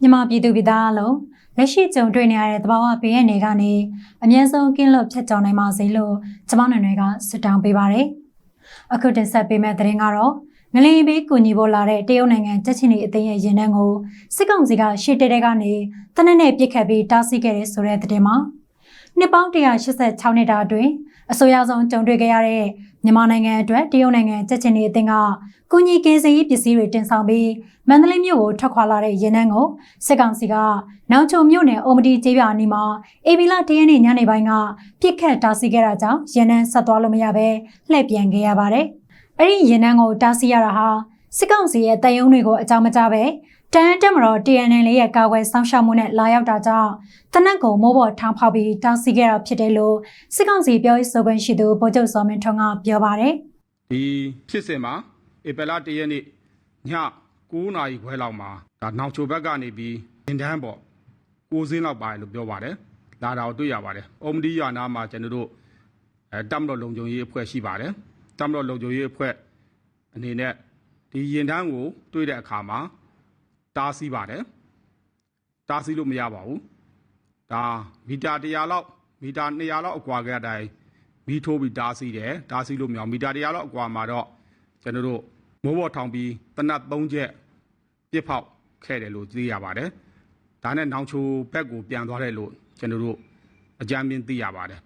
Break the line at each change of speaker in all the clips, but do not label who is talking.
မြန်မာပြည်သူပြည်သားအလုံးလက်ရှိကြုံတွေ့နေရတဲ့သဘာဝဘေးရန်တွေကနေအမြဲဆုံးကင်းလွတ်ဖြတ်ကျော်နိုင်ပါစေလို့ကျမနာတွေကဆုတောင်းပေးပါရစေ။အခုတင်ဆက်ပေးမယ့်သတင်းကတော့ငလင်ဘေးကူညီဖို့လာတဲ့တရုတ်နိုင်ငံကြက်ချင်နေအသိရဲ့ရင်နှန်းကိုစစ်ကောင်စီကရှေ့တဲတဲကနေတနက်နဲ့ပြစ်ခတ်ပြီးတားဆီးခဲ့တဲ့ဆိုတဲ့သတင်းမှာနှစ်ပေါင်း186နှစ်တာအတွင်း အဆိုအရဆုံးကြုံတွေ့ခဲ့ရတဲ့မြန်မာနိုင်ငံအတွက်တရုတ်နိုင်ငံကြက်ချင်နေအသိကကုညီကင်းစရေးပစ္စည်းတွေတင်ဆောင်ပြီးမန္တလေးမြို့ကိုထွက်ခွာလာတဲ့ရင်နှန်းကိုစစ်ကောင်စီကနောင်ချုံမြို့နယ်အိုမဒီကျေးရွာအနီးမှာအေဗီလာတရနေ့ညနေပိုင်းကပြစ်ခတ်တားဆီးခဲ့တာကြောင့်ရင်နှန်းဆက်သွားလို့မရဘဲလှည့်ပြန်ခဲ့ရပါတယ်။အဲ့ဒီရင်နှန်းကိုတားဆီးရတာဟာစစ်ကောင်စီရဲ့တန်ယုံတွေကိုအကြောင်းမကြားပဲ တန်တက်မတော် TNL ရဲ့ကာကွယ်စောင့်ရှောက်မှုနဲ့လာရောက်တာကြောင့်တနက်ကိုမိုးပေါ်ထောင်ဖောက်ပြီးတားဆီးခဲ့တာဖြစ်တယ်လို့စစ်ကောင်စီပြောရေးဆိုခွင့်ရှိသူဗိုလ်ချုပ်စောမင်းထွန်းကပြောပါတယ်
ဒီဖြစ်စဉ်မှာဧပြီလ၁ရက်နေ့ည9နာရီခွဲလောက်မှာဒါနောင်ချိုဘက်ကနေပြီးရင်တန်းပေါ့9စင်းလောက်ပါတယ်လို့ပြောပါတယ်လာတာကိုတွေ့ရပါတယ်အုံမဒီရွာနာမှာကျွန်တော်တို့အဲတမ်မတော်လုံခြုံရေးအဖွဲ့ရှိပါတယ်တမ်မတော်လုံခြုံရေးအဖွဲ့အနေနဲ့ဒီရင်တန်းကိုတွေ့တဲ့အခါမှာ တားဆီးပါတယ်တားဆီးလို့မရပါဘူးဒါမီတာ100လောက်မီတာ200လောက်အကွာကအတိုင်းမီးထိုးပြီးတားဆီးတယ်တားဆီးလို့မရအောင်မီတာတရားလောက်အကွာမှာတော့ကျွန်တော်တို့မိုးပေါ်ထောင်ပြီးတနတ်၃ချက်ပြစ်ဖောက်ခဲ့တယ်လို့သိရပါတယ်ဒါနဲ့နောင်ချိုဘက်ကိုပြန်သွားတယ်လို့ကျွန်တော်တို့အကြမ်းမြင်သိရပါတယ်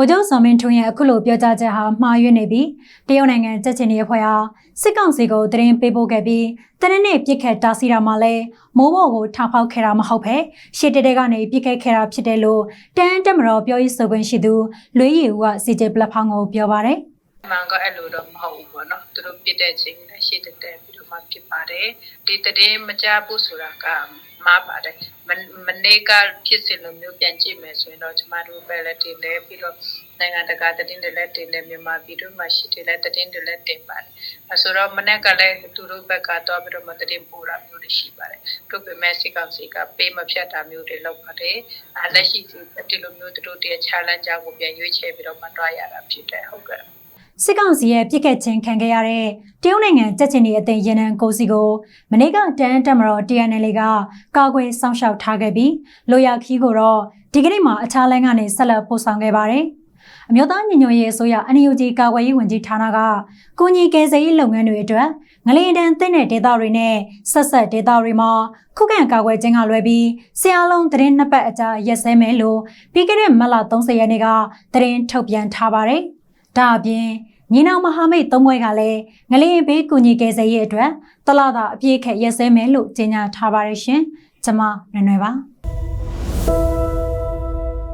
ဗိုလ်ချုပ်စောမင်းထွန်းရဲ့အခုလိုပြောကြားချက်ဟာမှားယွင်းနေပြီးတရုတ်နိုင်ငံကြက်ချင်ရဲ့ဖွဲ့ဟာစစ်ကောင်စီကိုသတင်းပေးပို့ခဲ့ပြီးတနက်နေ့ပြစ်ခတ်တားဆီးတာမှလည်းမိုးဘော်ကိုထောင်ဖောက်ခဲ့တာမဟုတ်ပဲရှေ့တဲတဲကနေပြစ်ခတ်ခဲ့တာဖြစ်တယ်လို့တန်တက်မတော်ပြောရေးဆိုခွင့်ရှိသူလွေးရီဦးကစီဂျေပလက်ဖောင်းကိုပြောပါတယ်
မှန်ကအဲ့လိုတော့မဟုတ်ဘူးပေါ့နော်သူတို့ပြစ်တဲ့ချိန်နဲ့ရှေ့တက်တက်ပြီးတော့မှဖြစ်ပါတယ်ဒီတည်င်းမကြဘူးဆိုတာကမှားပါတယ်မမနေ့ကဖြစ်စဉ်လိုမျိုးပြန်ကြည့်မယ်ဆိုရင်တော့ကျမတို့ပဲလည်းတင်တယ်ပြီးတော့နိုင်ငံတကာတည်င်းတွေလည်းတင်တယ်မြန်မာပြည်တို့မှာရှိတယ်လည်းတည်င်းတွေလည်းတင်ပါတယ်အဲဆိုတော့မနေ့ကလည်းသူတို့ဘက်ကတော့ပြီးတော့မှတည်င်းပို့တာမျိုးတွေရှိပါတယ်တို့ပေမဲ့စစ်ကောင်စီကပေးမဖြတ်တာမျိုးတွေလုပ်ပါတယ်အဲလက်ရှိဒီလိုမျိုးသူတို့တည်း challenge ကြောင့်ကိုပြန်ရွေးချယ်ပြီးတော့မှတွားရတာဖြစ်တယ်ဟုတ်ကဲ့
စစ်ကောင်စီရဲ့ပြစ်ခတ်ခြင်းခံခဲ့ရတဲ့တရုတ်နိုင်ငံကြက်ချင်နေအသိရင်နံကိုစီကိုမနေ့ကတန်တက်မတော် TNL ကကာကွယ်စောင့်ရှောက်ထားခဲ့ပြီးလိုရခီးကိုတော့ဒီကနေ့မှာအခြားလမ်းကနေဆက်လက်ပို့ဆောင်ခဲ့ပါတယ်။အမျိုးသားညီညွတ်ရေးအစိုးရ NUG ကာကွယ်ရေးဝန်ကြီးဌာနကကုညီကယ်ဆယ်ရေးလုပ်ငန်းတွေအတွက်ငလျင်တန်းသိတဲ့ဒေသတွေနဲ့ဆက်ဆက်ဒေသတွေမှာခုခံကာကွယ်ခြင်းကလွယ်ပြီးဆရာလုံးသတင်းနှစ်ပတ်အကြာရက်စဲမယ်လို့ပြီးခဲ့တဲ့မတ်လ30ရက်နေ့ကသတင်းထုတ်ပြန်ထားပါတယ်။ ဒါအပြင်ညီနောင်မဟာမိတ်သုံးဘွဲကလည်းငလျင်ဘေးကူညီကယ်ဆယ်ရေးအတွက်တလတာအပြည့်ခက်ရက်စဲမယ်လို့ကြေညာထားပါတယ်ရှင်။ကျွန်မနွယ်နွယ်ပါ။